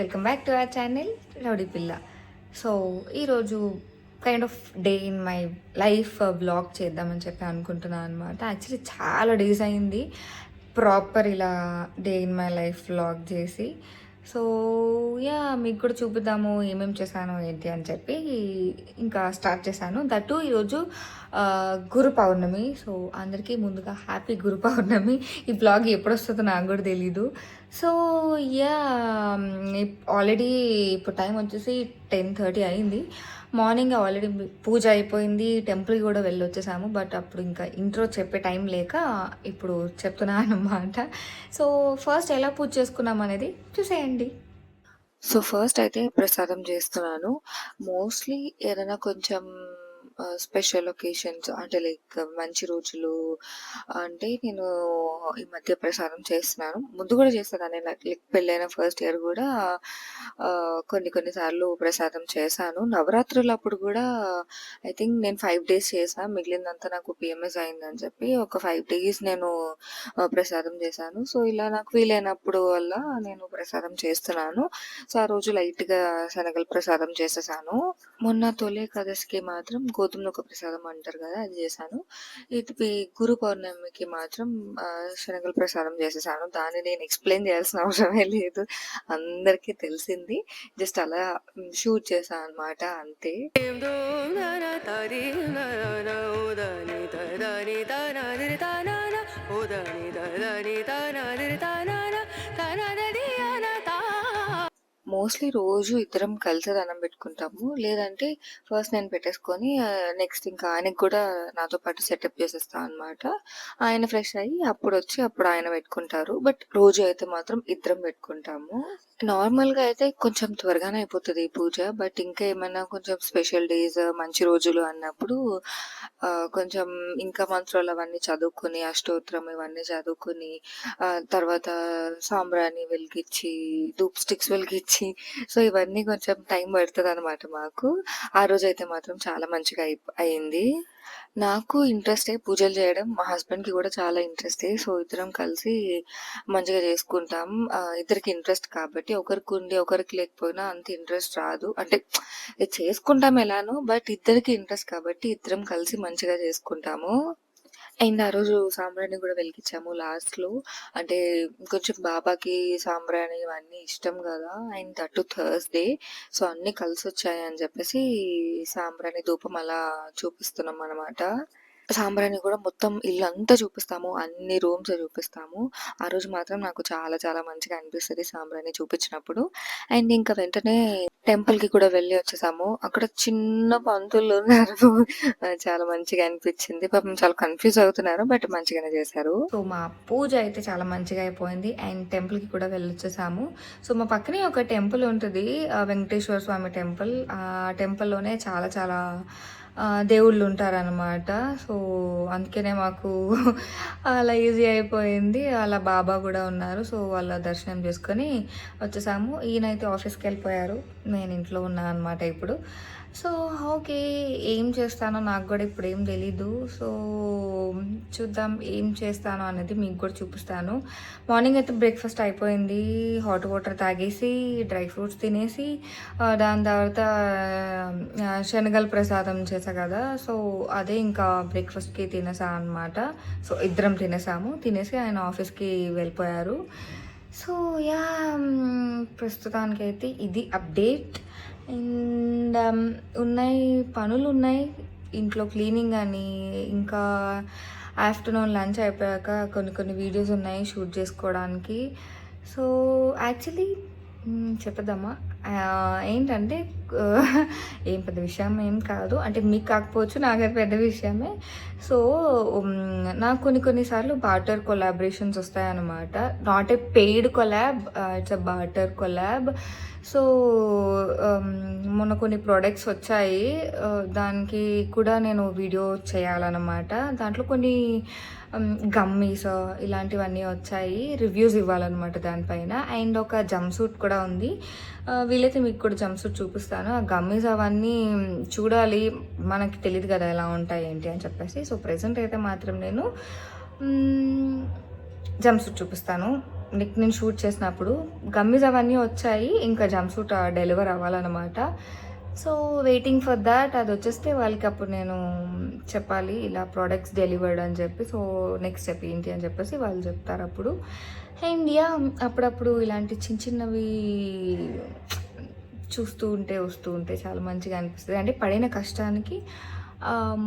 Welcome back to our channel rowdy పిల్ల so ఈరోజు kind of day in my life blog చేద్దామని చెప్పి అనుకుంటున్నాను అనమాట యాక్చువల్లీ చాలా డేస్ అయింది. ప్రాపర్ ఇలా day in my life blog చేసి సో యా మీకు కూడా చూపిద్దాము ఏమేమి చేశాను ఏంటి అని చెప్పి ఇంకా స్టార్ట్ చేశాను. దట్టు ఈరోజు గురు పౌర్ణమి. సో అందరికీ ముందుగా హ్యాపీ గురు పౌర్ణమి. ఈ బ్లాగ్ ఎప్పుడు వస్తుందో నాకు కూడా తెలీదు. సో యా ఆల్రెడీ ఇప్పుడు టైం వచ్చేసి టెన్ థర్టీ అయింది. మార్నింగ్ ఆల్రెడీ పూజ అయిపోయింది టెంపుల్ కూడా వెళ్ళొచ్చేసాము. బట్ అప్పుడు ఇంకా ఇంట్రో చెప్పే టైం లేక ఇప్పుడు చెప్తున్నాను అనమాట సో ఫస్ట్ ఎలా పూజ చేసుకున్నాం అనేది చూసేయండి. సో ఫస్ట్ అయితే ప్రసాదం చేస్తున్నాను. మోస్ట్లీ ఏదైనా కొంచెం స్పెషల్ ఒకేషన్స్ అంటే లైక్ మంచి రోజులు అంటే నేను ఈ మధ్య ప్రసాదం చేస్తున్నాను. ముందు కూడా చేస్తాను లైక్ పెళ్ళైన ఫస్ట్ ఇయర్ కూడా కొన్ని కొన్ని సార్లు ప్రసాదం చేశాను. నవరాత్రులు అప్పుడు కూడా ఐ థింక్ నేను ఫైవ్ డేస్ చేశాను మిగిలిందంతా నాకు పిఎంఎస్ అయిందని చెప్పి ఒక ఫైవ్ డేస్ నేను ప్రసాదం చేశాను. సో ఇలా నాకు వీలైనప్పుడు వల్ల నేను ప్రసాదం చేస్తున్నాను. సో ఆ రోజు లైట్గా ప్రసాదం చేసేసాను. మొన్న తొలి ఏకాదశికి మాత్రం గోధుమ నూక ప్రసాదం అంటారు కదా అది చేశాను ఇది గురు పౌర్ణమికి మాత్రం శనగల ప్రసాదం చేసేసాను దాన్ని నేను ఎక్స్ప్లెయిన్ చేయాల్సిన అవసరమే లేదు అందరికీ తెలిసింది జస్ట్ అలా షూట్ చేశాను అనమాట అంతే మోస్ట్లీ రోజు ఇద్దరం కలిసి దండం పెట్టుకుంటాము. లేదంటే ఫస్ట్ నేను పెట్టేసుకొని నెక్స్ట్ ఇంకా ఆయనకి కూడా నాతో పాటు సెటప్ చేసేస్తాను అనమాట ఆయన ఫ్రెష్ అయ్యి అప్పుడు వచ్చి అప్పుడు ఆయన పెట్టుకుంటారు. బట్ రోజు అయితే మాత్రం ఇద్దరం పెట్టుకుంటాము. నార్మల్గా అయితే కొంచెం త్వరగానే అయిపోతుంది ఈ పూజ. బట్ ఇంకా ఏమైనా కొంచెం స్పెషల్ డేస్ మంచి రోజులు అన్నప్పుడు కొంచెం ఇంకా మంత్రాలు అవన్నీ చదువుకొని అష్టోత్తరం ఇవన్నీ చదువుకొని తర్వాత సాంబ్రాణి వెలిగించి ధూప్ స్టిక్స్ వెలిగించి సో ఇవన్నీ కొంచెం టైం పడుతుంది అనమాట మాకు. ఆ రోజైతే మాత్రం చాలా మంచిగా అయి- అయింది. నాకు ఇంట్రెస్టే పూజలు చేయడం. మా హస్బెండ్కి కూడా చాలా ఇంట్రెస్టే సో ఇద్దరం కలిసి మంచిగా చేసుకుంటాం. ఇద్దరికి ఇంట్రెస్ట్ కాబట్టి ఒకరికి ఉండి ఒకరికి లేకపోయినా అంత ఇంట్రెస్ట్ రాదు. అంటే చేసుకుంటాం ఎలానో బట్ ఇద్దరికి ఇంట్రెస్ట్ కాబట్టి ఇద్దరం కలిసి మంచిగా చేసుకుంటాము. అండ్ ఆ రోజు సాంబ్రాణి కూడా వెలిగించాము లాస్ట్లో అంటే కొంచెం బాబాకి సాంబ్రాణి ఇవన్నీ ఇష్టం కదా అండ్ దట్టు థర్స్డే. సో అన్ని కలిసి వచ్చాయి అని చెప్పేసి సాంబ్రాణి ధూపం అలా చూపిస్తున్నాం అనమాట సాంబ్రాణి కూడా మొత్తం ఇల్లు అంతా చూపిస్తాము. అన్ని రూమ్స్ చూపిస్తాము. ఆ రోజు మాత్రం నాకు చాలా చాలా మంచిగా అనిపిస్తుంది సాంబ్రాణి చూపించినప్పుడు. అండ్ ఇంకా వెంటనే టెంపుల్కి కూడా వెళ్ళి వచ్చేసాము. అక్కడ చిన్న పంతులు ఉన్నారు. చాలా మంచిగా అనిపించింది. పాపం చాలా కన్ఫ్యూజ్ అవుతున్నారు బట్ మంచిగానే చేశారు. సో మా పూజ అయితే చాలా మంచిగా అయిపోయింది. అండ్ టెంపుల్కి కూడా వెళ్ళొచ్చేసాము. సో మా పక్కనే ఒక టెంపుల్ ఉంటుంది. వెంకటేశ్వర స్వామి టెంపుల్. ఆ టెంపుల్లోనే చాలా చాలా దేవుళ్ళు ఉంటారనమాట సో అందుకనే మాకు అలా ఈజీ అయిపోయింది. అలా బాబా కూడా ఉన్నారు. సో వాళ్ళ దర్శనం చేసుకొని వచ్చేసాము. ఈయనైతే ఆఫీస్కి వెళ్ళిపోయారు. నేను ఇంట్లో ఉన్నాను అనమాట ఇప్పుడు. సో ఓకే ఏం చేస్తానో నాకు కూడా ఇప్పుడు ఏం తెలీదు. సో చూద్దాం ఏం చేస్తానో అనేది మీకు కూడా చూపిస్తాను. మార్నింగ్ అయితే బ్రేక్ఫాస్ట్ అయిపోయింది. హాట్ వాటర్ తాగేసి డ్రై ఫ్రూట్స్ తినేసి దాని తర్వాత శనగల ప్రసాదం చేసా కదా. సో అదే ఇంకా బ్రేక్ఫాస్ట్కి తినేసా అనమాట సో ఇద్దరం తినేసాము తినేసి ఆయన ఆఫీస్కి వెళ్ళిపోయారు. సో యా ప్రస్తుతానికైతే ఇది అప్డేట్. అండ్ um, ఉన్నాయి పనులు ఉన్నాయి ఇంట్లో క్లీనింగ్ అని ఇంకా ఆఫ్టర్నూన్ లంచ్ అయిపోయాక కొన్ని కొన్ని వీడియోస్ ఉన్నాయి షూట్ చేసుకోవడానికి. సో యాక్చువల్లీ చెప్పదమ్మా ఏంటంటే ఏం పెద్ద విషయం ఏం కాదు. అంటే మీకు కాకపోవచ్చు నాకైతే పెద్ద విషయమే. సో నాకు కొన్ని కొన్నిసార్లు బాటర్ కొలాబరేషన్స్ వస్తాయన్నమాట. Not a paid collab uh, it's a barter collab. So um, మొన్న కొన్ని ప్రోడక్ట్స్ వచ్చాయి. Uh, దానికి కూడా నేను వీడియో చేయాలన్నమాట. దాంట్లో కొన్ని um, గమ్మీస్ uh, ఇలాంటివన్నీ వచ్చాయి. రివ్యూస్ ఇవ్వాలన్నమాట దానిపైన. అండ్ ఒక జంప్ సూట్ కూడా ఉంది. Uh, వీలైతే మీకు కూడా జంప్ సూట్ చూపిస్తాను. ఆ గమ్మీస్ అవన్నీ చూడాలి. మనకి తెలియదు కదా ఎలా ఉంటాయి ఏంటి అని చెప్పేసి. సో ప్రెసెంట్ అయితే మాత్రం నేను um, జంప్ సూట్ చూపిస్తాను. నెక్ నేను షూట్ చేసినప్పుడు గమ్మీస్ అవన్నీ వచ్చాయి ఇంకా జంప్ సూట్ డెలివర్ అవ్వాలన్నమాట. సో వెయిటింగ్ ఫర్ దాట్ అది వచ్చేస్తే వాళ్ళకి అప్పుడు నేను చెప్పాలి ఇలా ప్రోడక్ట్స్ డెలివర్డ్ అని చెప్పి సో నెక్స్ట్ స్టెప్ ఏంటి అని చెప్పేసి వాళ్ళు చెప్తారు అప్పుడు. అండ్ యా అప్పుడప్పుడు ఇలాంటి చిన్న చిన్నవి చూస్తూ ఉంటే వస్తూ ఉంటే చాలా మంచిగా అనిపిస్తుంది. అంటే పడిన కష్టానికి um,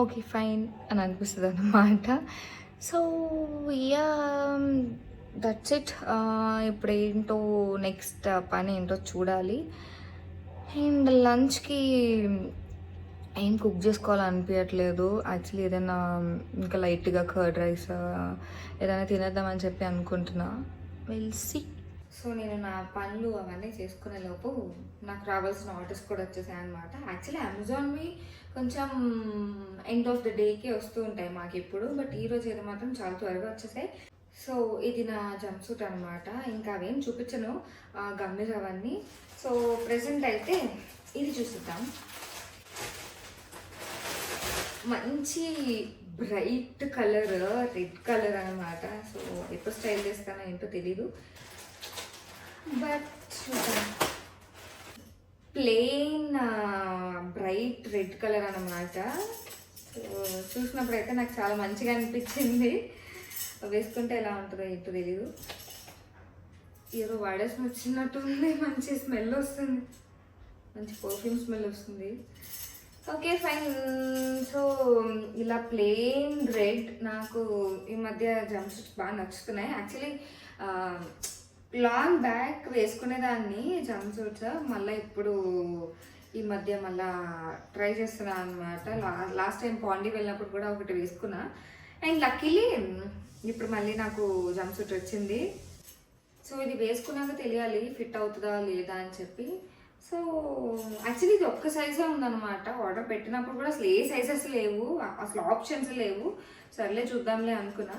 ఓకే ఫైన్ అని అనిపిస్తుంది అన్నమాట సో యా దట్స్ ఇట్ ఇప్పుడు ఏంటో నెక్స్ట్ పని ఏంటో చూడాలి. అండ్ లంచ్కి ఏం కుక్ చేసుకోవాలనిపించట్లేదు యాక్చువల్లీ ఏదైనా ఇంకా లైట్గా కర్డ్ రైస్ ఏదైనా తినేద్దామని చెప్పి అనుకుంటున్నా. వెల్సి సో నేను నా పనులు అవన్నీ చేసుకునే లోపు నాకు రావాల్సిన ఆర్డర్స్ కూడా వచ్చేసాయి అనమాట యాక్చువల్లీ అమెజాన్వి కొంచెం ఎండ్ ఆఫ్ ద డేకి వస్తూ ఉంటాయి మాకు ఇప్పుడు బట్ ఈరోజు ఏదో మాత్రం చాలా త్వరగా వచ్చేసాయి. సో ఇది నా జంప్ సూట్ అనమాట ఇంకా అవేం చూపించను గమ్మీస్ అవన్నీ. సో ప్రెసెంట్ అయితే ఇది చూసిద్దాం. మంచి బ్రైట్ కలర్ రెడ్ కలర్ అనమాట సో ఎప్పుడు స్టైల్ చేస్తానో ఏంటో తెలీదు. బట్ చూద్దాం ప్లెయిన్ బ్రైట్ రెడ్ కలర్ అనమాట సో చూసినప్పుడు అయితే నాకు చాలా మంచిగా అనిపించింది. వేసుకుంటే ఎలా ఉంటుందో ఏంటో తెలీదు. ఏదో వాడేసి వచ్చినట్టు ఉంది మంచి స్మెల్ వస్తుంది. మంచి పర్ఫ్యూమ్ స్మెల్ వస్తుంది. ఓకే ఫైన్ సో ఇలా ప్లెయిన్ రెడ్ నాకు ఈ మధ్య జంప్ సూట్స్ బాగా నచ్చుతున్నాయి. యాక్చువల్లీ లాంగ్ బ్యాక్ వేసుకునేదాన్ని జంప్ సూట్స్ మళ్ళీ ఇప్పుడు ఈ మధ్య మళ్ళీ ట్రై చేస్తున్నాను అనమాట లాస్ట్ టైం పాండి వెళ్ళినప్పుడు కూడా ఒకటి వేసుకున్నా. అండ్ లక్కీలీ ఇప్పుడు మళ్ళీ నాకు జంప్ సూట్ వచ్చింది. సో ఇది వేసుకున్నాక తెలియాలి ఫిట్ అవుతుందా లేదా అని చెప్పి. సో యాక్చువల్లీ ఇది ఒక్క సైజే ఉందన్నమాట. ఆర్డర్ పెట్టినప్పుడు కూడా అసలు ఏ సైజెస్ లేవు అసలు ఆప్షన్స్ లేవు. సర్లే చూద్దాంలే అనుకున్నా.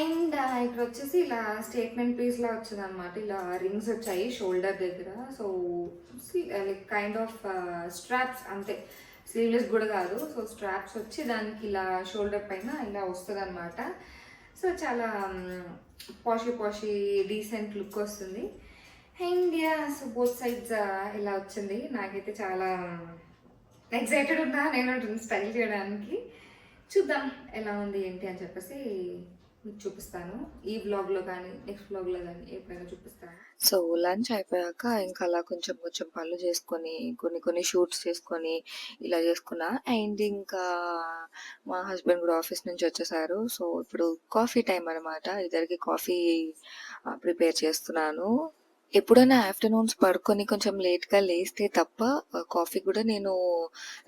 అండ్ ఇక్కడ వచ్చేసి ఇలా స్టేట్మెంట్ పీస్లా వచ్చిందనమాట ఇలా రింగ్స్ వచ్చాయి షోల్డర్ దగ్గర. So like kind of straps అంతే. స్లీవ్లెస్ కూడా కాదు. సో స్ట్రాప్స్ వచ్చి దానికి ఇలా షోల్డర్ పైన ఇలా వస్తుంది అనమాట సో చాలా పాషి పాషి డీసెంట్ లుక్ వస్తుంది. And yeah so both sides ఇలా వచ్చింది. నాకైతే చాలా ఎక్సైటెడ్ ఉన్నా. నేను స్టైల్ చేయడానికి. చూద్దాం ఎలా ఉంది ఏంటి అని చెప్పేసి మీకు చూపిస్తాను. ఈ వ్లాగ్లో కానీ నెక్స్ట్ వ్లాగ్లో కానీ ఎప్పుడైనా చూపిస్తాను. సో లంచ్ అయిపోయాక ఇంకా అలా కొంచెం కొంచెం పనులు చేసుకొని కొన్ని కొన్ని షూట్స్ చేసుకొని ఇలా చేసుకున్నా. అండ్ ఇంకా మా హస్బెండ్ కూడా ఆఫీస్ నుంచి వచ్చేసారు. సో ఇప్పుడు కాఫీ టైం అనమాట ఇద్దరికి కాఫీ ప్రిపేర్ చేస్తున్నాను. ఎప్పుడైనా ఆఫ్టర్నూన్స్ పడుకొని కొంచెం లేట్గా లేస్తే తప్ప కాఫీ కూడా నేను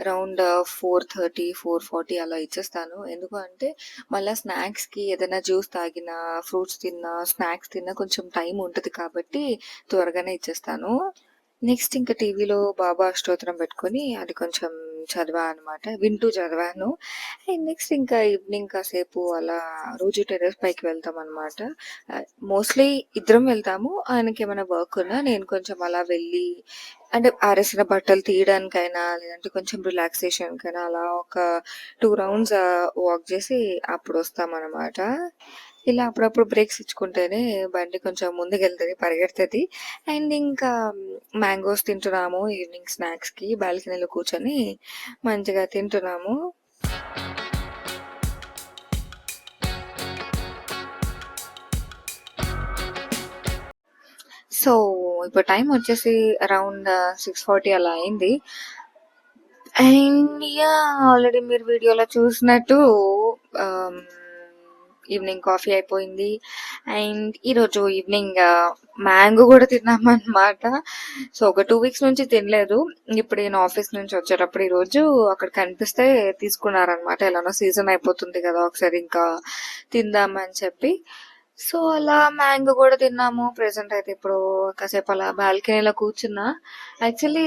around four thirty four forty అలా ఇచ్చేస్తాను. ఎందుకు అంటే మళ్ళీ స్నాక్స్కి ఏదైనా జ్యూస్ తాగినా ఫ్రూట్స్ తిన్నా స్నాక్స్ తిన్నా కొంచెం టైం ఉంటుంది కాబట్టి త్వరగానే ఇచ్చేస్తాను. నెక్స్ట్ ఇంకా టీవీలో బాబా అష్టోత్తరం పెట్టుకొని అది కొంచెం చదివా అనమాట వింటూ చదివాను. అండ్ నెక్స్ట్ ఇంకా ఈవినింగ్ కాసేపు అలా రోజు టెర్రస్ పైకి వెళ్తాం అనమాట మోస్ట్లీ ఇద్దరం వెళ్తాము. ఆయనకి ఏమైనా వర్క్ ఉన్నా నేను కొంచెం అలా వెళ్ళి అంటే ఆరేసిన బట్టలు తీయడానికైనా లేదంటే కొంచెం రిలాక్సేషన్కైనా అలా ఒక టూ రౌండ్స్ వాక్ చేసి అప్పుడు వస్తామన్నమాట. ఇలా అప్పుడప్పుడు బ్రేక్స్ ఇచ్చుకుంటేనే బండి కొంచెం ముందుకెళ్తుంది పరిగెడుతుంది. అండ్ ఇంకా మ్యాంగోస్ తింటున్నాము ఈవినింగ్ స్నాక్స్కి బాల్కనీలో కూర్చొని మంచిగా తింటున్నాము. సో ఇప్పుడు టైం వచ్చేసి అరౌండ్ సిక్స్ ఫార్టీ అలా అయింది. అండ్ యా ఆల్రెడీ మీరు వీడియోలో చూసినట్టు ఈవినింగ్ కాఫీ అయిపోయింది. అండ్ ఈరోజు ఈవినింగ్ మ్యాంగో కూడా తిన్నామన్నమాట. సో ఒక టూ వీక్స్ నుంచి తినలేదు. ఇప్పుడు నేను ఆఫీస్ నుంచి వచ్చేటప్పుడు ఈరోజు అక్కడ కనిపిస్తే తీసుకున్నారనమాట ఎలానో సీజన్ అయిపోతుంది కదా ఒకసారి ఇంకా తిందామని చెప్పి. సో అలా మ్యాంగో కూడా తిన్నాము. ప్రెసెంట్ అయితే ఇప్పుడు కాసేపు అలా బాల్కనీలో కూర్చున్నా. యాక్చువల్లీ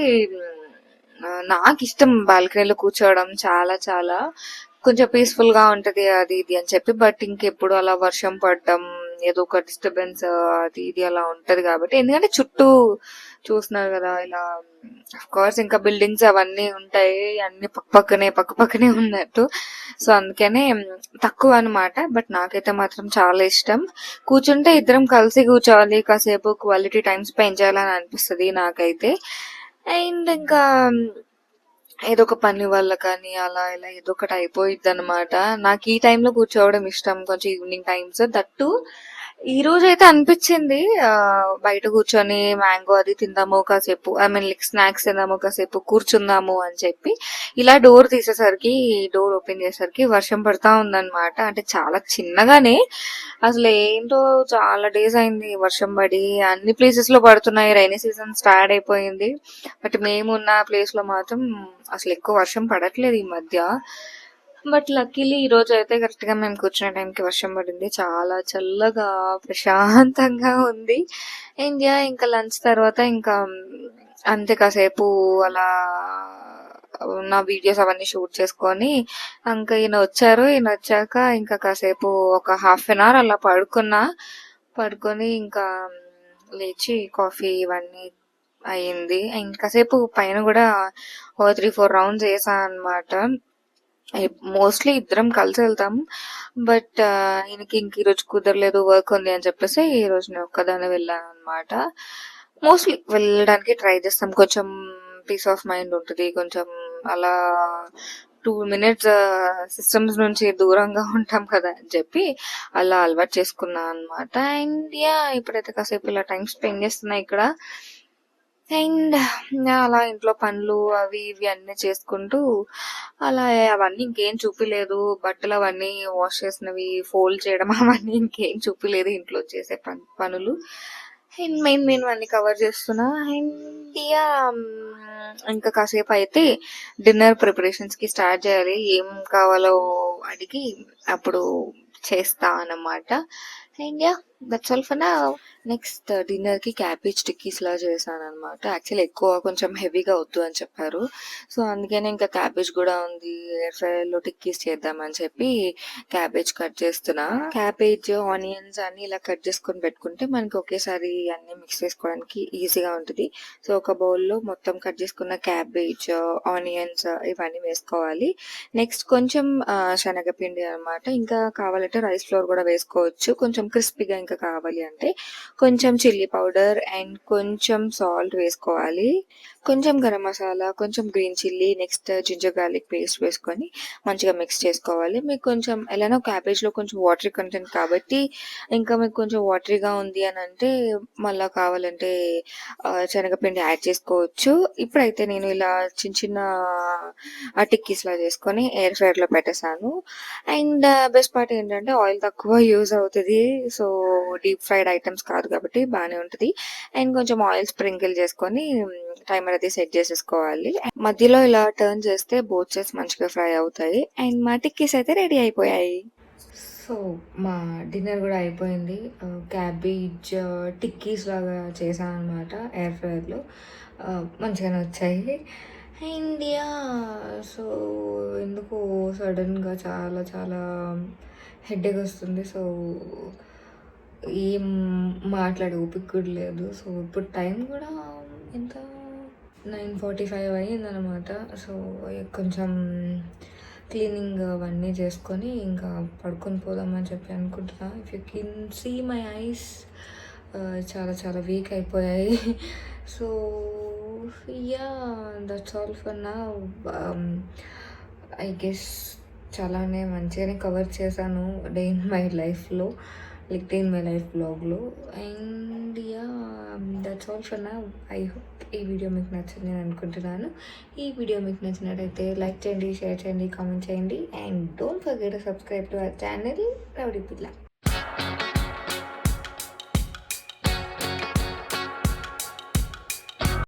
నాకు ఇష్టం బాల్కనీలో కూర్చోవడం చాలా చాలా. కొంచెం పీస్ఫుల్గా ఉంటది అది ఇది అని చెప్పి బట్ ఇంకెప్పుడు అలా వర్షం పడడం ఏదో ఒక డిస్టర్బెన్స్ అది ఇది అలా ఉంటది కాబట్టి. ఎందుకంటే చుట్టూ చూస్తున్నారు కదా ఇలా కోర్స్ ఇంకా బిల్డింగ్స్ అవన్నీ ఉంటాయి అన్ని పక్క పక్కనే పక్క పక్కనే ఉన్నట్టు. సో అందుకనే తక్కువ అన్నమాట బట్ నాకైతే మాత్రం చాలా ఇష్టం. కూర్చుంటే ఇద్దరం కలిసి కూర్చోవాలి కాసేపు క్వాలిటీ టైం స్పెండ్ చేయాలని అనిపిస్తుంది నాకైతే. అండ్ ఇంకా ఏదో ఒక పని వల్ల కానీ అలా ఇలా ఏదో ఒకటి అయిపోయిద్ది అనమాట నాకు ఈ టైంలో కూర్చోవడం ఇష్టం. కొంచెం ఈవినింగ్ టైమ్స్ దట్టు ఈ రోజు అయితే అనిపించింది. బయట కూర్చొని మ్యాంగో అది తిందాము కాసేపు ఐ మీన్ లైక్ స్నాక్స్ తిందాము కాసేపు కూర్చుందాము అని చెప్పి ఇలా డోర్ తీసేసరికి డోర్ ఓపెన్ చేసేసరికి వర్షం పడతా ఉందన్నమాట. అంటే చాలా చిన్నగానే. అసలు ఏంటో చాలా డేస్ అయింది వర్షం పడి. అన్ని ప్లేసెస్లో పడుతున్నాయి. రైనీ సీజన్ స్టార్ట్ అయిపోయింది. బట్ మేము ఉన్న ప్లేస్లో మాత్రం అసలు ఎక్కువ వర్షం పడట్లేదు ఈ మధ్య. బట్ లక్కీలీ ఈ రోజు అయితే కరెక్ట్గా మేము కూర్చునే టైంకి వర్షం పడింది. చాలా చల్లగా ప్రశాంతంగా ఉంది. ఇండియా ఇంకా లంచ్ తర్వాత ఇంకా అంతే కాసేపు అలా నా వీడియోస్ అవన్నీ షూట్ చేసుకొని ఇంకా ఈయన వచ్చారు. ఈయన వచ్చాక ఇంకా కాసేపు ఒక హాఫ్ అన్ అవర్ అలా పడుకున్నా. పడుకొని ఇంకా లేచి కాఫీ ఇవన్నీ అయింది. ఇంకాసేపు పైన కూడా ఓ త్రీ ఫోర్ రౌండ్స్ వేసా అనమాట మోస్ట్లీ ఇద్దరం కలిసి వెళ్తాం. బట్ ఈయనకి ఇంక ఈరోజు కుదరలేదు వర్క్ ఉంది అని చెప్పేసి ఈ రోజు నేను ఒక్కదాన్ని వెళ్ళాను అనమాట మోస్ట్లీ వెళ్ళడానికి ట్రై చేస్తాం. కొంచెం పీస్ ఆఫ్ మైండ్ ఉంటుంది. కొంచెం అలా టూ మినిట్స్ సిస్టమ్స్ నుంచి దూరంగా ఉంటాం కదా అని చెప్పి అలా అలవాటు చేసుకున్నా అనమాట అండ్ యా ఇప్పుడైతే కాసేపు ఇలా టైం స్పెండ్ చేస్తున్నా ఇక్కడ. అండ్ అలా ఇంట్లో పనులు అవి ఇవి అన్ని చేసుకుంటూ అలా అవన్నీ ఇంకేం చూపిలేదు. బట్టలు అవన్నీ వాష్ చేసినవి ఫోల్డ్ చేయడం అవన్నీ ఇంకేం చూపిలేదు ఇంట్లో చేసే పని పనులు. అండ్ మెయిన్ మెయిన్ అన్ని కవర్ చేస్తున్నా. అండ్ ఇంకా కాసేపు అయితే డిన్నర్ ప్రిపరేషన్స్కి స్టార్ట్ చేయాలి. ఏం కావాలో అడిగి అప్పుడు చేస్తా అన్నమాట. And yeah that's all for now next డిన్నర్కి క్యాబేజ్ టిక్కీస్ లా చేశాను అనమాట యాక్చువల్లీ ఎక్కువ కొంచెం హెవీగా వద్దు అని చెప్పారు. సో అందుకనే ఇంకా క్యాబేజ్ కూడా ఉంది. ఎయిర్ ఫ్రైలో లో టిక్కీస్ చేద్దామని చెప్పి క్యాబేజ్ కట్ చేస్తున్నా. క్యాబేజ్ ఆనియన్స్ అన్ని ఇలా కట్ చేసుకొని పెట్టుకుంటే మనకి ఒకేసారి అన్ని మిక్స్ చేసుకోవడానికి ఈజీగా ఉంటుంది. సో ఒక బౌల్లో మొత్తం కట్ చేసుకున్న క్యాబేజ్ ఆనియన్స్ ఇవన్నీ వేసుకోవాలి. నెక్స్ట్ కొంచెం uh, శనగపిండి అన్నమాట. ఇంకా కావాలంటే రైస్ ఫ్లోర్ కూడా వేసుకోవచ్చు. కొంచెం క్రిస్పీగా ఇంకా కావాలి అంటే కొంచెం చిల్లీ పౌడర్ అండ్ కొంచెం సాల్ట్ వేసుకోవాలి. కొంచెం గరం మసాలా కొంచెం green chilli next ginger garlic paste వేసుకొని మంచిగా మిక్స్ చేసుకోవాలి. మీకు కొంచెం ఎలానో క్యాబేజ్లో కొంచెం వాటరీ కంటెంట్ కాబట్టి ఇంకా మీకు కొంచెం వాటరీగా ఉంది అని అంటే మళ్ళీ కావాలంటే శనగపిండి యాడ్ చేసుకోవచ్చు. ఇప్పుడైతే నేను ఇలా చిన్న చిన్న టిక్కీస్ లా చేసుకొని ఎయిర్ ఫ్రైర్లో పెట్టేశాను. అండ్ బెస్ట్ పార్ట్ ఏంటంటే ఆయిల్ తక్కువ యూజ్ అవుతుంది. సో డీప్ ఫ్రైడ్ ఐటమ్స్ కాదు కాబట్టి బాగానే ఉంటుంది. అండ్ కొంచెం ఆయిల్ స్ప్రింకిల్ చేసుకొని టైమర్ అది సెట్ చేసేసుకోవాలి. మధ్యలో ఇలా టర్న్ చేస్తే బోత్ మంచిగా ఫ్రై అవుతాయి. అండ్ మా టిక్కీస్ అయితే రెడీ అయిపోయాయి. సో మా డిన్నర్ కూడా అయిపోయింది. క్యాబేజ్ టిక్కీస్ లాగా చేశాను అనమాట ఎయిర్ ఫ్రైయర్లో. మంచిగానే వచ్చాయి. ఇండియా సో ఎందుకు సడన్గా చాలా చాలా హెడ్ఏక్ వస్తుంది. సో ఏం మాట్లాడే ఓపిక కూడా లేదు. సో ఇప్పుడు టైం కూడా ఎంత? నైన్ ఫార్టీ ఫైవ్ అయ్యిందనమాట సో కొంచెం క్లీనింగ్ అవన్నీ చేసుకొని ఇంకా పడుకొని పోదామని చెప్పి అనుకుంటున్నా. If you can see my eyes చాలా చాలా వీక్ అయిపోయాయి. So yeah that's all for now I guess చాలానే మంచిగానే కవర్ చేశాను డే ఇన్ మై లైఫ్లో. లిక్ట్ ఇన్ మై లైఫ్ బ్లాగ్లో and yeah that's all for now I hope ఈ వీడియో మీకు నచ్చింది నేను అనుకుంటున్నాను. ఈ వీడియో మీకు నచ్చినట్టయితే లైక్ చేయండి షేర్ చేయండి కామెంట్ చేయండి. And don't forget subscribe to our channel rowdy పిల్ల